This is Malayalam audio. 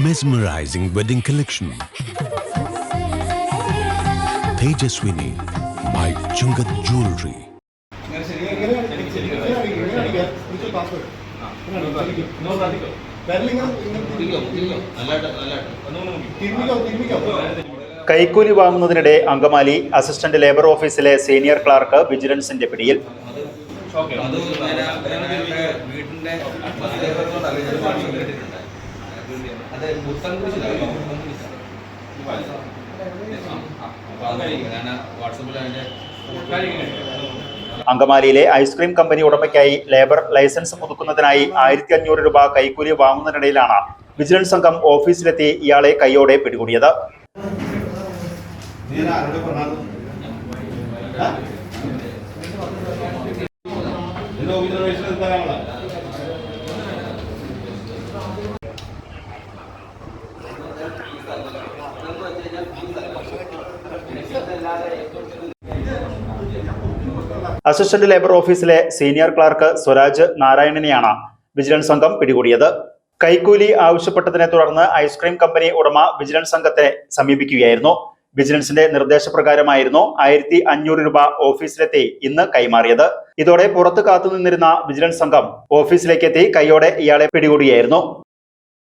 mesmerizing wedding collection Tejaswini by Chungath jewellery കൈക്കൂലി വാങ്ങുന്നതിനിടെ അങ്കമാലി അസിസ്റ്റന്റ് ലേബർ ഓഫീസിലെ സീനിയർ ക്ലാർക്ക് വിജിലൻസിന്റെ പിടിയിൽ വീടിന്റെ അത് അങ്കമാലിയിലെ ഐസ്ക്രീം കമ്പനി ഉടമയ്ക്കായി ലേബർ ലൈസൻസ് പുതുക്കുന്നതിനായി ആയിരത്തി അഞ്ഞൂറ് രൂപ കൈക്കൂലി വാങ്ങുന്നതിനിടയിലാണ് വിജിലൻസ് സംഘം ഓഫീസിലെത്തി ഇയാളെ കൈയോടെ പിടികൂടിയത്. അസിസ്റ്റന്റ് ലേബർ ഓഫീസിലെ സീനിയർ ക്ലാർക്ക് സ്വരാജ് നാരായണനെയാണ് വിജിലൻസ് സംഘം പിടികൂടിയത്. കൈക്കൂലി ആവശ്യപ്പെട്ടതിനെ തുടർന്ന് ഐസ്ക്രീം കമ്പനി ഉടമ വിജിലൻസ് സംഘത്തെ സമീപിക്കുകയായിരുന്നു. വിജിലൻസിന്റെ നിർദ്ദേശപ്രകാരമായിരുന്നു ആയിരത്തി അഞ്ഞൂറ് രൂപ ഓഫീസിലെത്തി ഇന്ന് കൈമാറിയത്. ഇതോടെ പുറത്ത് കാത്തുനിന്നിരുന്ന വിജിലൻസ് സംഘം ഓഫീസിലേക്കെത്തി കൈയോടെ ഇയാളെ പിടികൂടിയായിരുന്നു